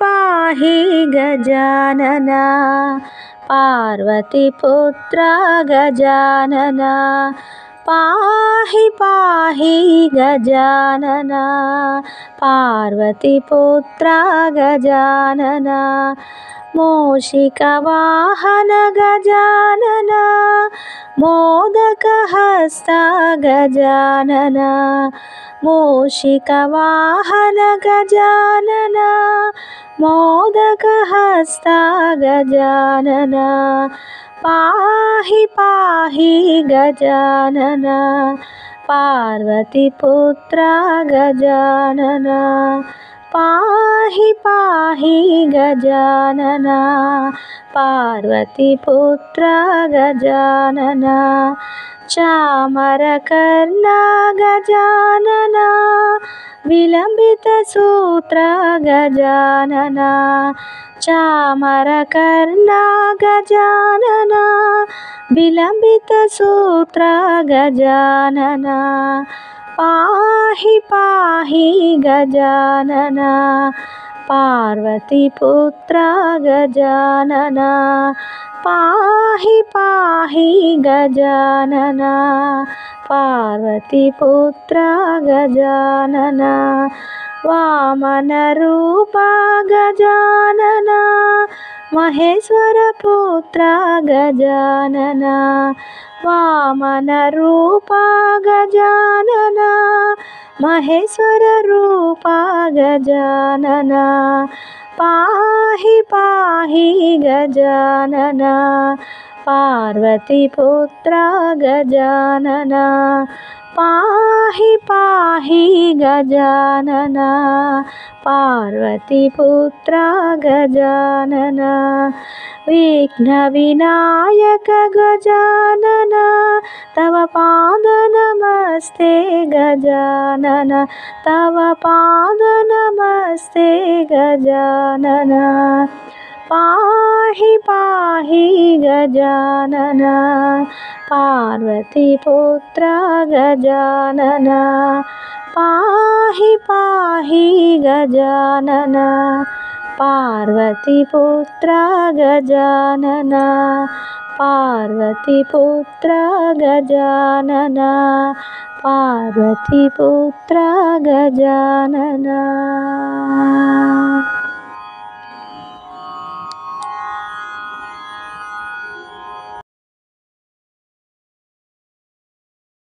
పాహి గజానన పార్వతీపుత్ర గజానన పాహి పాహి గజానన పార్వతీపుత్ర గజానన మూషికవాహన గజానన मोदकहस्त गजानन मूषिकवाहन गजानन मोदकहस्त गजानन पाहि पाहि गजानन पार्वतीपुत्र गजानन। పాహి పాహి గజానన పార్వతీపుత్ర గజానన చామరకర్ణ గజానన విలంబిత సూత్ర గజానన చామరకర్ణ గజానన విలంబిత సూత్ర గజానన పాహి పాహి గజానన పార్వతీపుత్ర గజానన పాహి పాహి గజానన పార్వతీపుత్ర గజానన వామన రూప గజానన మహేశ్వరపుత్ర గజానన వామన రూప గజానన మహేశ్వర రూప గజానన పాహి పాహి గజానన పార్వతీపుత్ర గజానన पाहि पाहि गजानन पार्वतीपुत्रा गजानन विघ्नविनायक गजानन तव पादनमस्ते गजानन तव पादनमस्ते गजानन। पाहि पाहि गजानन। पार्वतीपुत्र गजानन। पाहि पाहि गजानन। पार्वतीपुत्र गजानन। पार्वतीपुत्र गजानन। पार्वतीपुत्र पुत्र गजानना।